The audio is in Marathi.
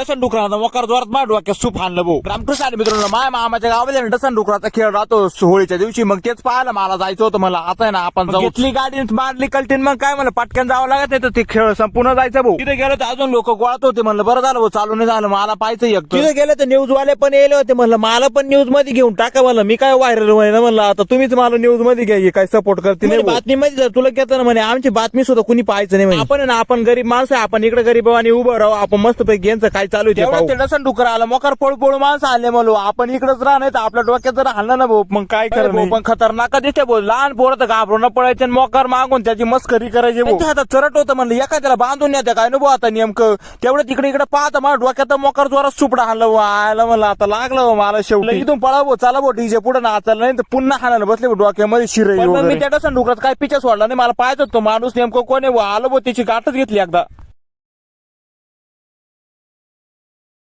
डसन डुकराचा मोकार जोरात माझ्या डोक्यात सूप आणलं भाऊ. रामकृष्ण आणि मित्रांनो माय मामाच्या गावामध्ये डसन डुकराचा खेळ राहतो. होळीच्या दिवशी मग तेच पाहायला मला जायचं होतं. मला आता आहे ना आपण जाऊ. घेतली गाडी मारली कल्टीन मग काय म्हणलं पटकन जावं लागत नाही तर ते खेळ संपूर्ण जायचं भाऊ. तिथे गेलो तर अजून लोक गोळात होते. म्हणलं बरं झालं भाऊ चालू नाही झालं मला पाहायचं एक तिथे गेले तर न्यूज वाले पण येले होते. म्हणलं मला पण न्यूजमध्ये घेऊन टाका म्हणलं. मी काय व्हायरल व्हायला म्हणलं. आता तुम्हीच मला न्यूजमध्ये घ्या काय सपोर्ट करते नाही बातमीमध्ये जर तुला घेतं ना म्हणे आमची बातमी सुद्धा कुणी पाहायचं नाही. आपण आपण गरीब माणसं आहे, आपण इकडे गरीब आणि उभं राहू. आपण मस्त पैकी यांचं काय चालू आहे ते डसन डुकर आलं. मोकार पळू पळू माणसं आले म्हणलो. आपण इकडेच राह नाही तर आपल्या डोक्यात जर हल्ला ना भाऊ. मग काय करा पण खतरनाक दिसते भाऊ. लहान पोरं तर घाबरून पळायचे आणि मोकार मागून त्याची मस्करी करायची भाऊ. त्यांच्या हातात चरट होतं म्हणलं. एखाद्याला बांधून येते काय? नको आता नेमकं. तेवढं तिकडे इकडे पाहता मला डोक्यात मोकार जोरात सुपडा हाणलं व्हायला म्हणलं आता लागलं भाऊ मला शेवटी. इथून पळा भाऊ. चला भाऊ डीजे पुढे नाचायला नाही तर पुन्हा हाणायला बसले भाऊ डोक्यामध्ये शिरे मी त्या डसन डुकरात काय पिच्या सोडला नाही? मला पाहायचं तो माणूस नेमकं कोणी आलो भाऊ त्याची गाठच घेतली एकदा.